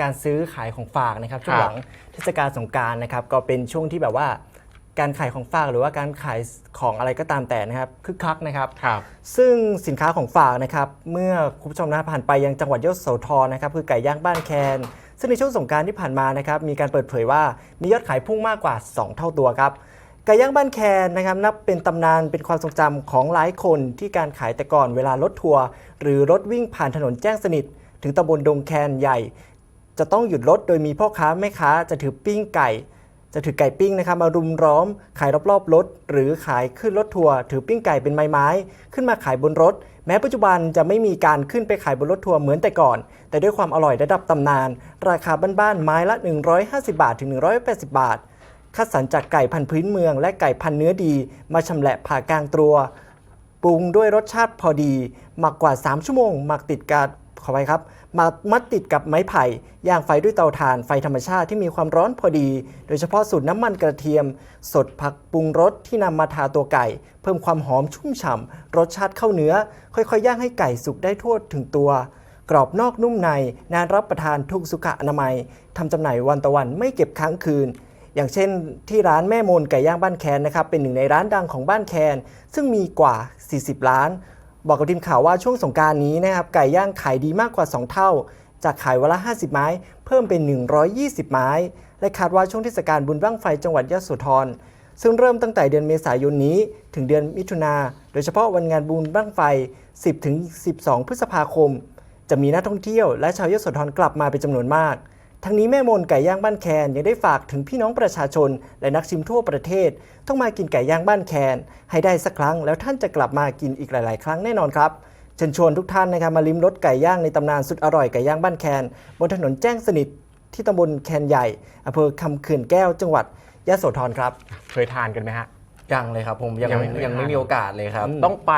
การซื้อขายของฝากนะครับช่วคงรับหลังเทศกาลสงกรารนะครับก็เป็นช่วงที่แบบว่า การขายของฝากหรือว่าการขายของอะไรก็ตามแต่นะครับคึกคักนะครับครับซึ่งสินค้าของฝากนะครับเมื่อคุณผู้ชมนะผ่านไปยังจังหวัดยโสธรนะครับคือไก่ย่างบ้านแคน ซึ่งในช่วงสงกรารที่ผ่านมานะครับมีการเปิดเผยว่ามียอดขายพุ่งมากกว่า 2 เท่าตัวครับไก่ย่างบ้านแคนนะครับนับเป็นตำนานเป็นความทรงจำของหลายคนที่การขายแต่ก่อนเวลารถทัวร์หรือรถวิ่งผ่านถนนแจ้งสนิท ถึงตำบลดงแคนใหญ่ จะต้องหยุดรถโดยมีพ่อค้าแม่ค้าจะถือปิ้งไก่ จะถือไก่ปิ้งนะครับมารุมล้อม ขายรอบๆรถ หรือขายขึ้นรถทัวร์ถือปิ้งไก่เป็นไม้ๆขึ้นมาขายบนรถ แม้ปัจจุบันจะไม่มีการขึ้นไปขายบนรถทัวร์เหมือนแต่ก่อน แต่ด้วยความอร่อยระดับตำนาน ราคาบ้านๆไม้ละ 150 บาทถึง 180 บาทคัดสรรจากไก่พันธุ์พื้นเมือง และไก่พันธุ์เนื้อดี มาชำแหละผ่ากลางตัวปรุงด้วยรสชาติพอดี หมักกว่า 3 ชั่วโมง หมักติดกับ ขอไปครับมักมัดติดกับไม้ไผ่ย่างไฟด้วยเตาถ่านไฟธรรมชาติที่มีความร้อนพอดี โดยเฉพาะสูตรน้ำมันกระเทียม สดผักปรุงรสที่นำมาทาตัวไก่ เพิ่มความหอมชุ่มฉ่ำรสชาติเข้าเนื้อ ค่อยๆ ย่างให้ไก่สุกได้ทั่วถึงตัว กรอบนอกนุ่มในนานรับประทานทุกสุขอนามัยทำจำหน่ายวันต่อวันไม่เก็บค้างคืนอย่างเช่นที่ร้านแม่มนไก่ย่างบ้านแคนนะครับเป็นหนึ่งในร้านดังของบ้านแคน ซึ่งมีกว่า 40 ร้าน บอกกับทีมข่าวว่าช่วงสงการนี้นะครับไก่ย่างขายดีมากกว่า 2 เท่า จากขายวันละ 50 ไม้ เพิ่มเป็น 120 ไม้ และคาดว่าช่วงเทศกาลบุญบั้งไฟจังหวัดยะโสธรซึ่งเริ่มตั้งแต่เดือนเมษายนนี้ ถึงเดือนมิถุนา โดยเฉพาะวันงานบุญบั้งไฟ 10-12 พฤษภาคม จะมีนักท่องเที่ยวและชาวยโสธรกลับมาเป็นจำนวนมาก ทั้งนี้แม่มนไก่ย่างบ้านแคนยังได้ฝากถึงพี่น้องประชาชน และนักชิมทั่วประเทศ ต้องมากินไก่ย่างบ้านแคน ให้ได้สักครั้ง แล้วท่านจะกลับมากินอีกหลาย ๆ ครั้งแน่นอนครับเชิญชวนทุกท่านนะครับมาลิ้มรสไก่ย่างในตำนานสุดอร่อยไก่ย่างบ้านแคนบนถนนแจ้งสนิทที่ตำบลแคนใหญ่อำเภอคำเขื่อนแก้วจังหวัดยะโสธรครับ เคยทานกันไหมฮะ ยังเลยครับผมยังยังไม่ไม่ยังไม่ทานมีโอกาสเลยครับ ต้องไป